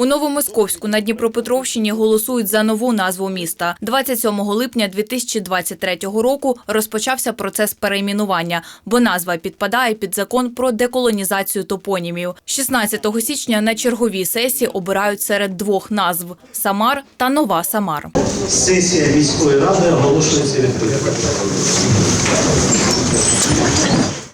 У Новомосковську на Дніпропетровщині голосують за нову назву міста. 27 липня 2023 року розпочався процес перейменування, бо назва підпадає під закон про деколонізацію топонімів. 16 січня на черговій сесії обирають серед двох назв – Самар та Нова Самар. Сесія міської ради оголошується відкритою.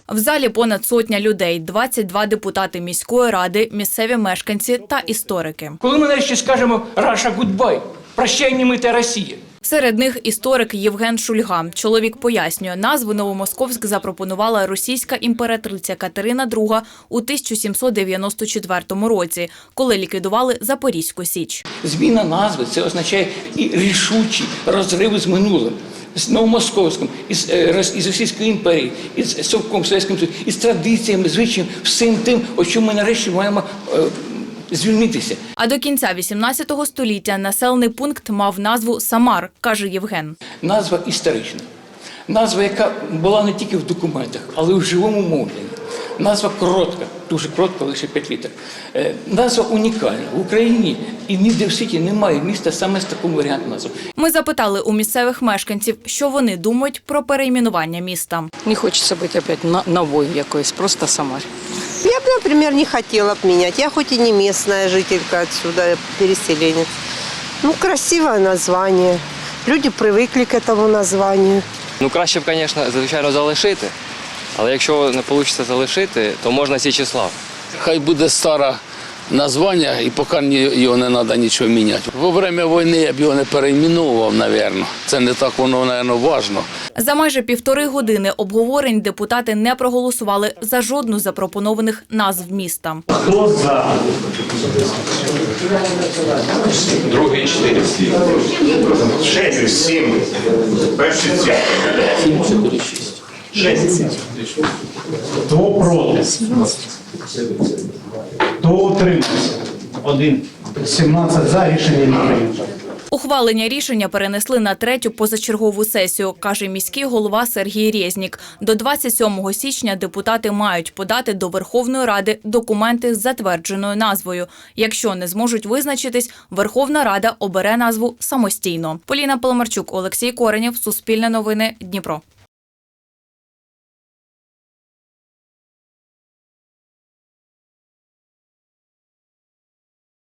В залі понад сотня людей, 22 депутати міської ради, місцеві мешканці та історики. Коли ми нарешті скажемо Раша гудбай, прощай німита Росія. Серед них історик Євген Шульга. Чоловік пояснює, назву Новомосковськ запропонувала російська імператриця Катерина II у 1794 році, коли ліквідували Запорізьку Січ. Зміна назви це означає і рішучі розриви з минулим. З Новомосковським, із, е, із Російської імперії, із Совком Совєтським Союзом, із традиціями, звичаєм, всім тим, о чому ми нарешті маємо е, звільнитися. А до кінця 18 століття населений пункт мав назву Самар, каже Євген. Назва історична. Назва, яка була не тільки в документах, але й в живому мовленні. Назва коротка, дуже коротка, лише 5 літер. Е, Назва унікальна. В Україні і ніде в світі немає міста саме з таким варіантом назви. Ми запитали у місцевих мешканців, що вони думають про перейменування міста. Не хочеться бути опять на- новою якоюсь, просто Самарі. Я бы, например, не хотела бы менять. Я хоть и не местная жителька отсюда, я переселенец. Ну, красивое название. Люди привыкли к этому названию. Ну, краще б, звісно, звичайно, залишити. Але якщо не вийде залишити, то можна Січеслав. Хай буде старе названня, і поки його не треба нічого міняти. Во время війни я б його не перейменував, мабуть. Це не так воно, мабуть, важно. За майже півтори години обговорень депутати не проголосували за жодну з запропонованих назв міста. Хто за? Другий чотири слів. Шесть, сім. Перший цвят. Шесть. Хто проти? Хто утримався? Один. 17 за рішення не прийнято. Ухвалення рішення перенесли на третю позачергову сесію, каже міський голова Сергій Резнік. До 27 січня депутати мають подати до Верховної Ради документи з затвердженою назвою. Якщо не зможуть визначитись, Верховна Рада обере назву самостійно. Поліна Поломарчук, Олексій Коренєв, Суспільне новини, Дніпро.